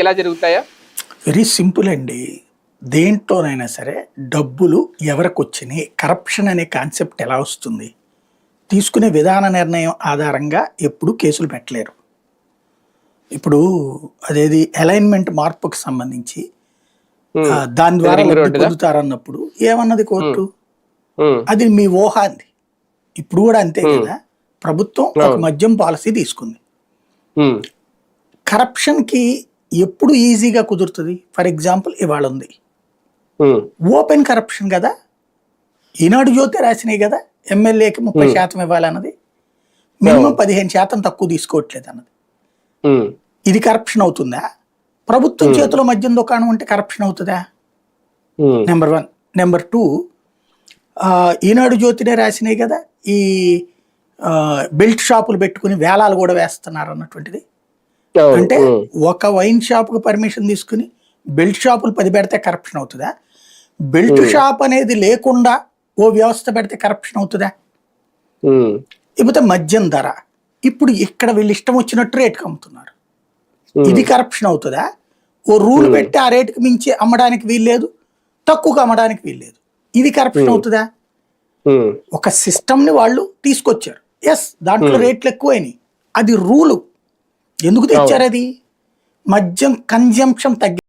ఇలా జరుగుతాయా? Very simple అండి. దేంట్లోనైనా సరే డబ్బులు ఎవరికి వచ్చినాయి కరప్షన్ అనే కాన్సెప్ట్ ఎలా వస్తుంది? తీసుకునే విధాన నిర్ణయం ఆధారంగా ఎప్పుడు కేసులు పెట్టలేరు. ఇప్పుడు అదేది అలైన్మెంట్ మార్పుకు సంబంధించి దాని ద్వారా లబ్ధి? పొందుతారన్నప్పుడు ఏమన్నది కోర్టు? అది మీ ఊహ అంది ఇప్పుడు కూడా అంతే కదా? ప్రభుత్వం ఒక మద్యం పాలసీ తీసుకుంది. కరప్షన్కి ఎప్పుడు ఈజీగా కుదురుతుంది? ఫర్ ఎగ్జాంపుల్ ఇవాళ ఉంది. ఓపెన్ కరప్షన్ కదా? ఈనాడు జ్యోతి రాసినాయి కదా? ఎమ్మెల్యేకి ముప్పై శాతం ఇవ్వాలన్నది. మినిమం పదిహేను శాతం తక్కువ తీసుకోవట్లేదు అన్నది. ఇది కరప్షన్ అవుతుందా? ప్రభుత్వం చేతిలో మద్యం దుకాణం ఉంటే కరప్షన్ అవుతుందా? Number one. Number two Eenadu జ్యోతినే రాసినాయి కదా? ఈ బెల్ట్ షాపులు పెట్టుకుని వేలాలు కూడా వేస్తున్నారు అన్నటువంటిది. అంటే ఒక వైన్ షాప్కి పర్మిషన్ తీసుకుని బెల్ట్ షాపులు పది పెడితే కరప్షన్ అవుతుందా? బెల్ట్ షాప్ అనేది లేకుండా ఓ వ్యవస్థ పెడితే కరప్షన్ అవుతుందా? ఉమ్, లేకపోతే మద్యం ధర. ఇప్పుడు ఇక్కడ వీళ్ళు ఇష్టం వచ్చినట్టు రేటుకి అమ్ముతున్నారు. ఇది కరప్షన్ అవుతుందా? ఓ రూల్ పెట్టి ఆ రేటుకి మించి అమ్మడానికి వీల్లేదు తక్కువగా అమ్మడానికి వీల్లేదు ఇది కరప్షన్ అవుతుందా? ఒక సిస్టమ్ని వాళ్ళు తీసుకొచ్చారు. ఎస్ దాంట్లో రేట్లు ఎక్కువైనాయి. అది రూలు. ఎందుకు తెచ్చారు అది? మద్యం కన్జంప్షన్ తగ్గి